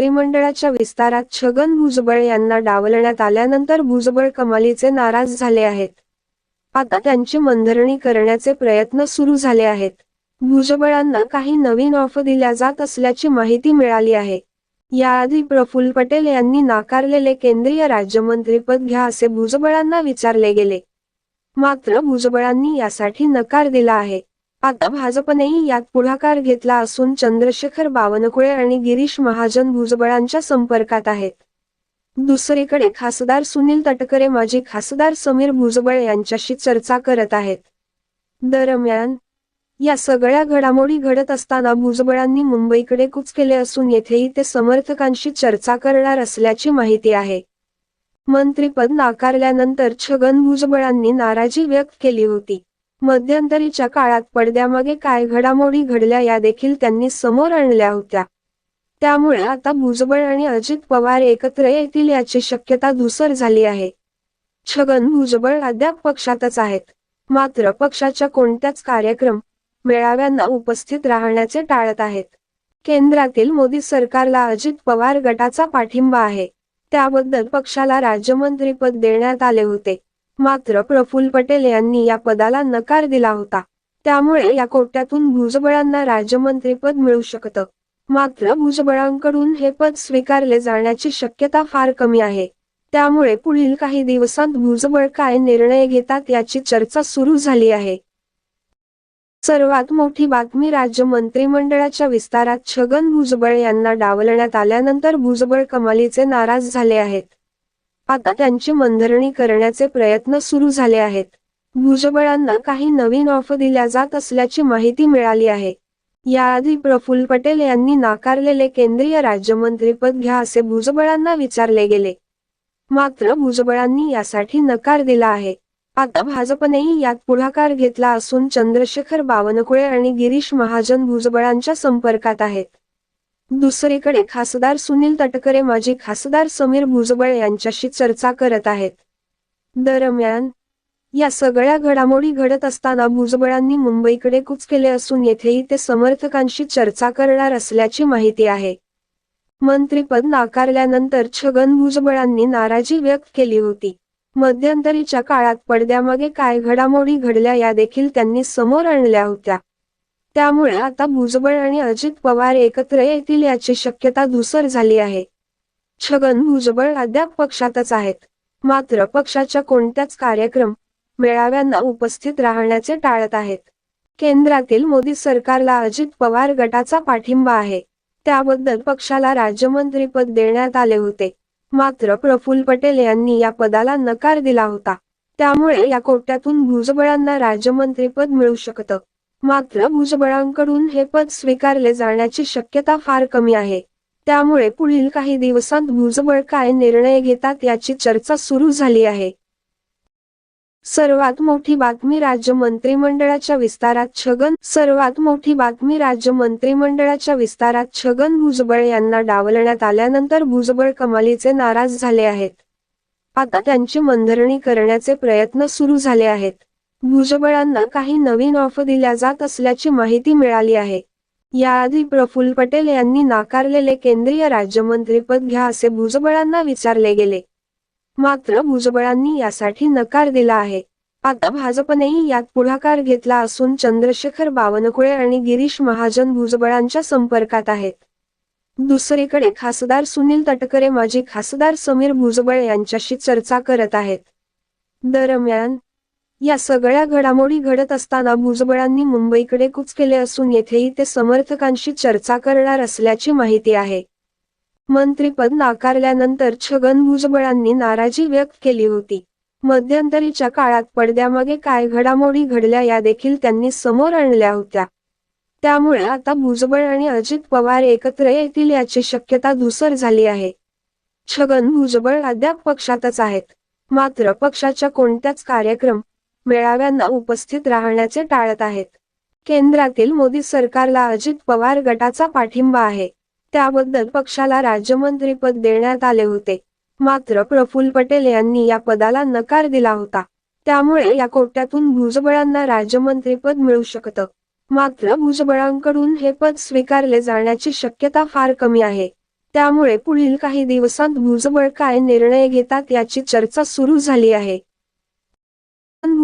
मंत्रिमंडळाच्या विस्तारात छगन भुजबळ यांना डावलण्यात आल्यानंतर भुजबळ कमालीचे नाराज झाले आहेत. आता त्यांची मंधरणी करण्याचे प्रयत्न सुरू झाले आहेत. भुजबळांना काही नवीन ऑफर दिल्या जात असल्याची माहिती मिळाली आहे. याआधी प्रफुल्ल पटेल यांनी नाकारलेले केंद्रीय राज्यमंत्रीपद घ्या असे भुजबळांना विचारले गेले. मात्र भुजबळांनी यासाठी नकार दिला आहे. आता भाजपनेही यात पुढाकार घेतला असून चंद्रशेखर बावनकुळे आणि गिरीश महाजन भुजबळांच्या संपर्कात आहेत. दुसरीकडे खासदार सुनील तटकरे माजी खासदार समीर भुजबळ यांच्याशी चर्चा करत आहेत. दरम्यान या सगळ्या घडामोडी घडत असताना भुजबळांनी मुंबईकडे कूच केले असून येथेही ते समर्थकांशी चर्चा करणार असल्याची माहिती आहे. मंत्रीपद नाकारल्यानंतर छगन भुजबळांनी नाराजी व्यक्त केली होती. मध्यंतरीच्या काळात पडद्यामागे काय घडामोडी घडल्या या देखील त्यांनी समोर आणल्या होत्या. त्यामुळे आता भुजबळ आणि अजित पवार एकत्र येतील याची शक्यता धुसर झाली आहे. छगन भुजबळ अद्याप पक्षातच आहेत. मात्र पक्षाच्या कोणत्याच कार्यक्रम मेळाव्यांना उपस्थित राहण्याचे टाळत आहेत. केंद्रातील मोदी सरकारला अजित पवार गटाचा पाठिंबा आहे. त्याबद्दल पक्षाला राज्यमंत्रीपद देण्यात आले होते. मात्र प्रफुल्ल पटेल यांनी या पदाला नकार दिला होता. त्यामुळे या कोट्यातून भुजबळांना राज्यमंत्रीपद मिळू शकतं. मात्र भुजबळांकडून हे पद स्वीकारले जाण्याची शक्यता फार कमी आहे. त्यामुळे पुढील काही दिवसांत भुजबळ काय निर्णय घेतात याची चर्चा सुरू झाली आहे. सर्वात मोठी बातमी राज्य मंत्रिमंडळाच्या विस्तारात छगन भुजबळ यांना डावलण्यात आल्यानंतर भुजबळ कमालीचे नाराज झाले आहेत. आता त्यांची मंधरणी करण्याचे प्रयत्न सुरू झाले आहेत. भुजबळांना काही नवीन ऑफर दिल्या जात असल्याची माहिती मिळाली आहे. याआधी प्रफुल्ल पटेल यांनी नाकारलेले केंद्रीय राज्यमंत्रीपद घ्या असे भुजबळांना विचारले गेले. मात्र भुजबळांनी यासाठी नकार दिला आहे. आता भाजपनेही यात पुढाकार घेतला असून चंद्रशेखर बावनकुळे आणि गिरीश महाजन भुजबळांच्या संपर्कात आहेत. दुसरीकडे खासदार सुनील तटकरे माजी खासदार समीर भुजबळ यांच्याशी चर्चा करत आहेत. दरम्यान या सगळ्या घडामोडी घडत असताना भुजबळांनी मुंबईकडे कूच केले असून येथेही ते समर्थकांशी चर्चा करणार असल्याची माहिती आहे. मंत्रीपद नाकारल्यानंतर छगन भुजबळांनी नाराजी व्यक्त केली होती. मध्यंतरीच्या काळात पडद्यामागे काय घडामोडी घडल्या या देखील त्यांनी समोर आणल्या होत्या. त्यामुळे आता भुजबळ आणि अजित पवार एकत्र येतील याची शक्यता धुसर झाली आहे. छगन भुजबळ अद्याप पक्षातच आहेत. मात्र पक्षाच्या कोणत्याच कार्यक्रम मेळाव्यांना उपस्थित राहण्याचे टाळत आहेत. केंद्रातील मोदी सरकारला अजित पवार गटाचा पाठिंबा आहे. त्याबद्दल पक्षाला राज्यमंत्रीपद देण्यात आले होते. मात्र प्रफुल्ल पटेल यांनी या पदाला नकार दिला होता. त्यामुळे या कोट्यातून भुजबळांना राज्यमंत्रीपद मिळू शकतं. मात्र भुजबळांकडून हे पद स्वीकारले जाण्याची शक्यता फार कमी आहे. त्यामुळे पुढील काही दिवसांत भुजबळ काय निर्णय घेतात याची चर्चा सुरू झाली आहे. सर्वात मोठी बातमी राज्य मंत्रिमंडळाच्या विस्तारात छगन सर्वात मोठी बातमी राज्य मंत्रिमंडळाच्या विस्तारात छगन भुजबळ यांना डावलण्यात आल्यानंतर भुजबळ कमालीचे नाराज झाले आहेत. आता त्यांची मनधरणी करण्याचे प्रयत्न सुरू झाले आहेत. भुजबळांना काही नवीन ऑफर दिल्या जात असल्याची माहिती मिळाली आहे. याआधी प्रफुल्ल पटेल यांनी नाकारलेले केंद्रीय राज्यमंत्रीपद घ्या असे भुजबळांना विचारले गेले. मात्र भुजबळांनी यासाठी नकार दिला आहे. आता भाजपनेही यात पुढाकार घेतला असून चंद्रशेखर बावनकुळे आणि गिरीश महाजन भुजबळांच्या संपर्कात आहेत. दुसरीकडे खासदार सुनील तटकरे माजी खासदार समीर भुजबळ यांच्याशी चर्चा करत आहेत. दरम्यान या सगळ्या घडामोडी घडत असताना भुजबळांनी मुंबईकडे कूच केले असून येथेही ते समर्थकांशी चर्चा करणार असल्याची माहिती आहे. मंत्रीपद नाकारल्यानंतर छगन भुजबळांनी नाराजी व्यक्त केली होती. मध्यंतरीच्या काळात पडद्यामागे काय घडामोडी घडल्या या देखील त्यांनी समोर आणल्या होत्या. त्यामुळे आता भुजबळ आणि अजित पवार एकत्र येतील याची शक्यता धुसर झाली आहे. छगन भुजबळ अद्याप पक्षातच आहेत. मात्र पक्षाच्या कोणत्याच कार्यक्रम मेळाव्यांना उपस्थित राहण्याचे टाळत आहेत. केंद्रातील मोदी सरकारला अजित पवार गटाचा पाठिंबा आहे. त्याबद्दल पक्षाला राज्यमंत्रीपद देण्यात आले होते. मात्र प्रफुल्ल पटेल यांनी या पदाला नकार दिला होता. त्यामुळे या कोट्यातून भुजबळांना राज्यमंत्रीपद मिळू शकतं. मात्र भुजबळांकडून हे पद स्वीकारले जाण्याची शक्यता फार कमी आहे. त्यामुळे पुढील काही दिवसांत भुजबळ काय निर्णय घेतात याची चर्चा सुरू झाली आहे.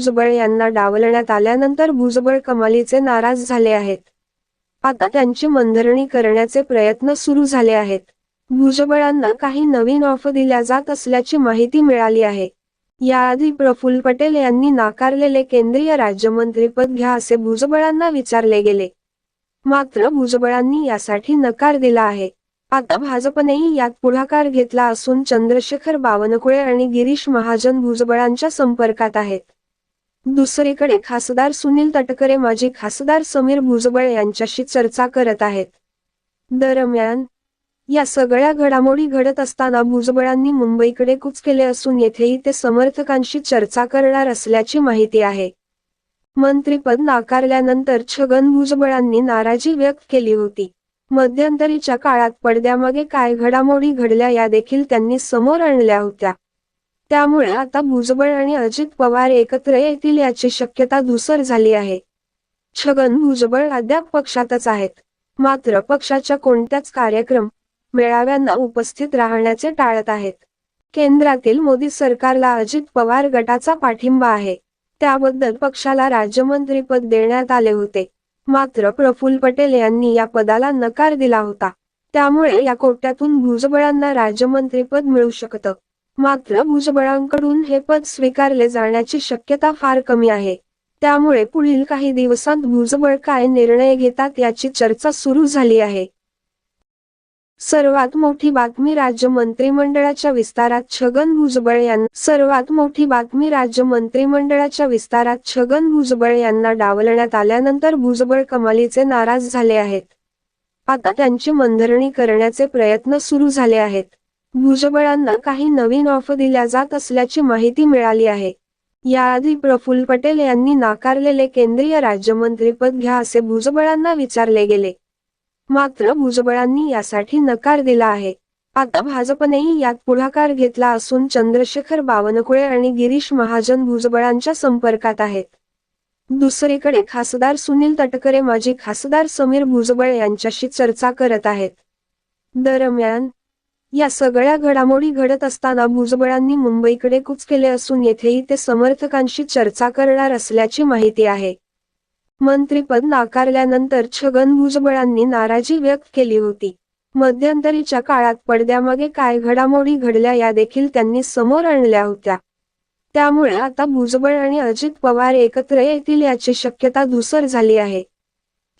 भुजबळ यांना डावलण्यात आल्यानंतर भुजबळ कमालीचे नाराज झाले आहेत. आता त्यांची मंधरणी करण्याचे प्रयत्न सुरू झाले आहेत. भुजबळांना काही नवीन ऑफर दिल्या जात असल्याची माहिती मिळाली आहे. याआधी प्रफुल्ल पटेल यांनी नाकारलेले केंद्रीय राज्यमंत्रीपद घ्या असे भुजबळांना विचारले गेले. मात्र भुजबळांनी यासाठी नकार दिला आहे. आता भाजपनेही यात पुढाकार घेतला असून चंद्रशेखर बावनकुळे आणि गिरीश महाजन भुजबळांच्या संपर्कात आहेत. दुसरीकडे खासदार सुनील तटकरे माजी खासदार समीर भुजबळ यांच्याशी चर्चा करत आहेत. दरम्यान या सगळ्या घडामोडी घडत असताना भुजबळांनी मुंबईकडे कूच केले असून येथेही ते समर्थकांशी चर्चा करणार असल्याची माहिती आहे. मंत्रीपद नाकारल्यानंतर छगन भुजबळांनी नाराजी व्यक्त केली होती. मध्यंतरीच्या काळात पडद्यामागे काय घडामोडी घडल्या या देखील त्यांनी समोर आणल्या होत्या. त्यामुळे आता भुजबळ आणि अजित पवार एकत्र येतील याची शक्यता धुसर झाली आहे. छगन भुजबळ अद्याप पक्षातच आहेत. मात्र पक्षाच्या कोणत्याच कार्यक्रम मेळाव्यांना उपस्थित राहण्याचे टाळत आहेत. केंद्रातील मोदी सरकारला अजित पवार गटाचा पाठिंबा आहे. त्याबद्दल पक्षाला राज्यमंत्रीपद देण्यात आले होते. मात्र प्रफुल्ल पटेल यांनी या पदाला नकार दिला होता. त्यामुळे या कोट्यातून भुजबळांना राज्यमंत्रीपद मिळू शकतं. मात्र भुजबळांकडून हे पद स्वीकारले जाण्याची शक्यता फार कमी आहे. त्यामुळे पुढील काही दिवसांत भुजबळ काय निर्णय घेतात याची चर्चा सुरू झाली आहे. सर्वात मोठी बातमी राज्य मंत्रिमंडळाच्या विस्तारात छगन भुजबळ यांना सर्वात मोठी बातमी राज्य मंत्रिमंडळाच्या विस्तारात छगन भुजबळ यांना डावलण्यात आल्यानंतर भुजबळ कमालीचे नाराज झाले आहेत. आता त्यांची मनधरणी करण्याचे प्रयत्न सुरू झाले आहेत. भुजबळांना काही नवीन ऑफर दिल्या जात असल्याची माहिती मिळाली आहे. याआधी प्रफुल्ल पटेल यांनी नाकारलेले केंद्रीय राज्यमंत्रीपद घ्या असे भुजबळांना विचारले गेले. मात्र भुजबळांनी यासाठी नकार दिला आहे. आता भाजपनेही यात पुढाकार घेतला असून चंद्रशेखर बावनकुळे आणि गिरीश महाजन भुजबळांच्या संपर्कात आहेत. दुसरीकडे खासदार सुनील तटकरे माजी खासदार समीर भुजबळ यांच्याशी चर्चा करत आहेत. दरम्यान या सगळ्या घडामोडी घडत असताना भुजबळांनी मुंबईकडे कूच केले असून येथेही ते समर्थकांशी चर्चा करणार असल्याची माहिती आहे. मंत्रीपद नाकारल्यानंतर छगन भुजबळांनी नाराजी व्यक्त केली होती. मध्यंतरीच्या काळात पडद्यामागे काय घडामोडी घडल्या या देखील त्यांनी समोर आणल्या होत्या. त्यामुळे आता भुजबळ आणि अजित पवार एकत्र येतील याची शक्यता धुसर झाली आहे.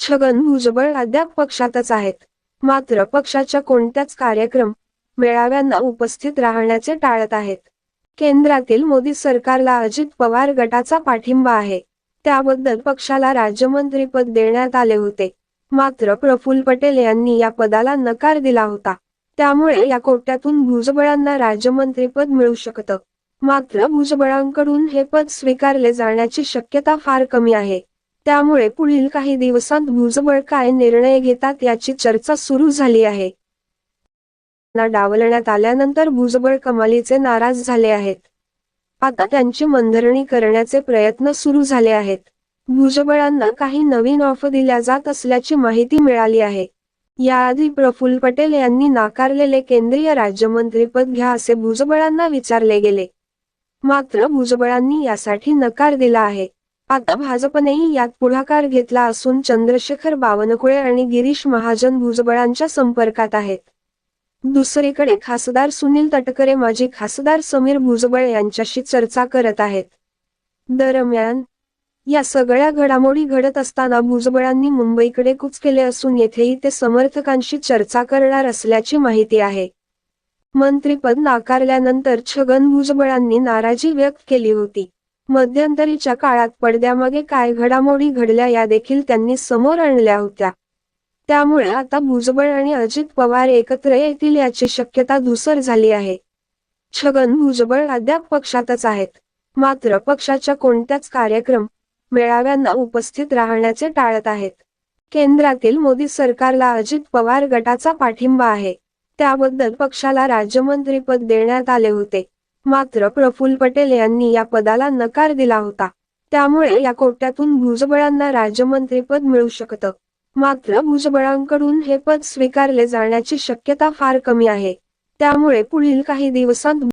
छगन भुजबळ अद्याप पक्षातच आहेत. मात्र पक्षाच्या कोणत्याच कार्यक्रम मेळाव्यांना उपस्थित राहण्याचे टाळत आहेत. केंद्रातील मोदी सरकारला अजित पवार गटाचा पाठिंबा आहे. त्याबद्दल पक्षाला राज्यमंत्रीपद देण्यात आले होते. मात्र प्रफुल्ल पटेल यांनी या पदाला नकार दिला होता. त्यामुळे या कोट्यातून भुजबळांना राज्यमंत्रीपद मिळू शकतं. मात्र भुजबळांकडून हे पद स्वीकारले जाण्याची शक्यता फार कमी आहे. त्यामुळे पुढील काही दिवसांत भुजबळ काय निर्णय घेतात याची चर्चा सुरू झाली आहे. डावलण्यात आल्यानंतर भुजबळ कमालीचे नाराज झाले आहेत. आता त्यांची मनधरणी करण्याचे प्रयत्न सुरू झाले आहेत. भुजबळांना काही नवीन ऑफर दिल्या जात असल्याची माहिती मिळाली आहे. याआधी प्रफुल्ल पटेल यांनी नाकारलेले केंद्रीय राज्यमंत्रीपद घ्या असे भुजबळांना विचारले गेले. मात्र भुजबळांनी यासाठी नकार दिला आहे. आता भाजपनेही यात पुढाकार घेतला असून चंद्रशेखर बावनकुळे आणि गिरीश महाजन भुजबळांच्या संपर्कात आहेत. दुसरीकडे खासदार सुनील तटकरे माजी खासदार समीर भुजबळ यांच्याशी चर्चा करत आहेत. दरम्यान या सगळ्या घडामोडी घडत असताना भुजबळांनी मुंबईकडे कूच केले असून येथेही ते समर्थकांशी चर्चा करणार असल्याची माहिती आहे. मंत्रीपद नाकारल्यानंतर छगन भुजबळांनी नाराजी व्यक्त केली होती. मध्यंतरीच्या काळात पडद्यामागे काय घडामोडी घडल्या या देखील त्यांनी समोर आणल्या होत्या. त्यामुळे आता भुजबळ आणि अजित पवार एकत्र येतील याची शक्यता धुसर झाली आहे. छगन भुजबळ अद्याप पक्षातच आहेत. मात्र पक्षाच्या कोणत्याच कार्यक्रम मेळाव्यांना उपस्थित राहण्याचे टाळत आहेत. केंद्रातील मोदी सरकारला अजित पवार गटाचा पाठिंबा आहे. त्याबद्दल पक्षाला राज्यमंत्रीपद देण्यात आले होते. मात्र प्रफुल्ल पटेल यांनी या पदाला नकार दिला होता. त्यामुळे या कोट्यातून भुजबळांना राज्यमंत्रीपद मिळू शकतं. मात्र भुजबळांकडून हे पद स्वीकारले जाण्याची शक्यता फार कमी आहे. त्यामुळे पुढील काही दिवसांत